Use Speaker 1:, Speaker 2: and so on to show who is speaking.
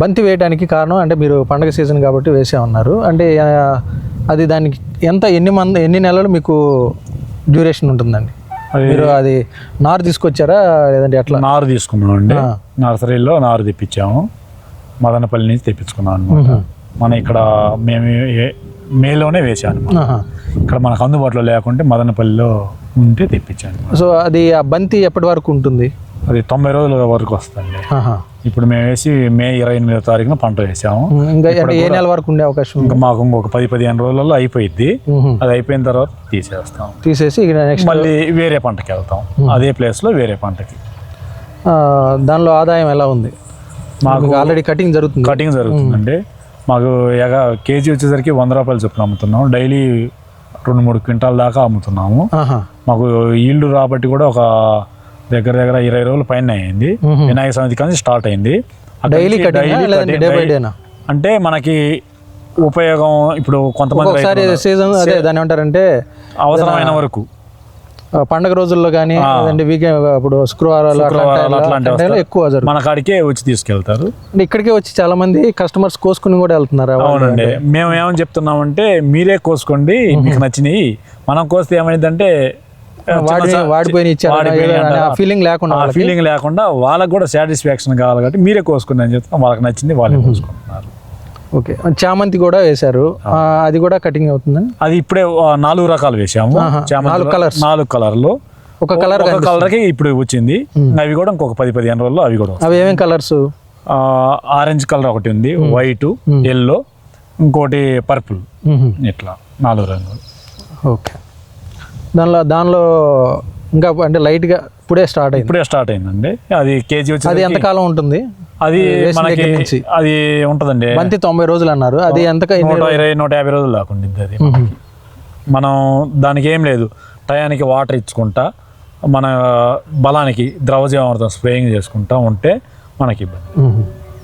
Speaker 1: బంతి వేయడానికి కారణం అంటే మీరు పండగ సీజన్ కాబట్టి వేసే ఉన్నారు. అంటే అది దానికి ఎంత ఎన్ని మంది ఎన్ని నెలలు మీకు డ్యూరేషన్ ఉంటుందండి? మీరు అది నారు తీసుకొచ్చారా లేదంటే ఎట్లా?
Speaker 2: నారు తీసుకున్నాం అండి. నర్సరీలో నారు తెప్పించాము. మదనపల్లి నుంచి తెప్పించుకున్నాం అనమాట మనం ఇక్కడ మేము మేలోనే వేసాను. ఇక్కడ మనకు అందుబాటులో లేకుంటే మదనపల్లిలో ఉంటే తెప్పించాను.
Speaker 1: సో అది ఆ బంతి ఎప్పటి వరకు ఉంటుంది?
Speaker 2: అది తొంభై రోజుల వరకు వస్తుంది. ఇప్పుడు మేము వేసి మే ఇరవై ఎనిమిదో తారీఖున పంట వేసాము.
Speaker 1: ఏ నెల వరకు ఉండే అవకాశం
Speaker 2: ఇంకా మాకు ఇంకొక పది పదిహేను రోజులలో అయిపోయిద్ది.
Speaker 1: మ్మ్.
Speaker 2: అది అయిపోయిన తర్వాత తీసేస్తాం.
Speaker 1: తీసేసి
Speaker 2: మళ్ళీ వేరే పంటకి వెళ్తాం. అదే ప్లేస్లో వేరే పంటకి.
Speaker 1: దానిలో ఆదాయం ఎలా ఉంది?
Speaker 2: మాకు
Speaker 1: ఆల్రెడీ కటింగ్ జరుగుతుంది.
Speaker 2: కటింగ్ జరుగుతుందండి. మాకు ఎగ కేజీ వచ్చేసరికి వంద రూపాయలు చొప్పున అమ్ముతున్నాం డైలీ రెండు మూడు క్వింటాల్ దాకా అమ్ముతున్నాము. మాకు ఈల్డ్ రాబట్టి కూడా ఒక దగ్గర దగ్గర ఇరవై రోజుల పైన అయింది. వినాయక చవితి కానీ స్టార్ట్ అయింది.
Speaker 1: డైలీ
Speaker 2: అంటే మనకి ఉపయోగం ఇప్పుడు కొంతమంది
Speaker 1: సీజన్ అదే దాని ఏమంటారంటే
Speaker 2: అవసరమైన వరకు.
Speaker 1: పండగ రోజుల్లో కానీ వీకెండ్ ఇప్పుడు శుక్రవారాలు. ఎక్కువ
Speaker 2: మన కాడికే వచ్చి తీసుకెళ్తారు.
Speaker 1: ఇక్కడికే వచ్చి చాలా మంది కస్టమర్స్ కోసుకుని కూడా వెళ్తున్నారు
Speaker 2: అవునండి. మేము ఏమని చెప్తున్నామంటే మీరే కోసుకోండి మీకు నచ్చినాయి మనం కోస్తే ఏమైందంటే
Speaker 1: వాడి వాడిపోయిన ఇచ్చారు ఆ ఫీలింగ్ లేకుండా
Speaker 2: ఆ ఫీలింగ్ లేకుండా వాళ్ళకి కూడా సాటిస్ఫాక్షన్ కావాలి కాబట్టి మీరే కోసుకోండి అని చెప్తాం. వాళ్ళకి నచ్చింది వాళ్ళే కోసుకుంటున్నారు.
Speaker 1: ఓకే. చామంతి కూడా వేశారు. అది కూడా కటింగ్ అవుతుందండి
Speaker 2: అది ఇప్పుడే నాలుగు రకాలు వేసాము
Speaker 1: నాలుగు colours.
Speaker 2: నాలుగు కలర్లు
Speaker 1: ఒక కలర్
Speaker 2: ఒక కలర్కి ఇప్పుడు వచ్చింది. అవి కూడా ఇంకొక పది పదిహేను రోజుల్లో అవి కూడా
Speaker 1: అవి ఏమేమి కలర్స్
Speaker 2: ఆరెంజ్ కలర్ ఒకటి ఉంది. వైట్ ఎల్లో ఇంకోటి పర్పుల్ ఇట్లా నాలుగు రంగులు.
Speaker 1: ఓకే. దానిలో దానిలో ఇంకా అంటే లైట్గా ఇప్పుడే స్టార్ట్ అయింది.
Speaker 2: ఇప్పుడే స్టార్ట్ అయిందండి. అది కేజీ
Speaker 1: అది
Speaker 2: వచ్చి
Speaker 1: ఎంతకాలం ఉంటుంది?
Speaker 2: అది మనకి. అది ఉంటుందండి.
Speaker 1: బంతి తొంభై రోజులు అన్నారు. అది ఎంత
Speaker 2: నూట ఇరవై నూట యాభై రోజులు దాకా ఉండిద్ది అది. మనం దానికి ఏం లేదు. టయానికి వాటర్ ఇచ్చుకుంటా మన బలానికి ద్రవజీవామృతం స్ప్రేయింగ్ చేసుకుంటా ఉంటే మనకి ఇబ్బంది.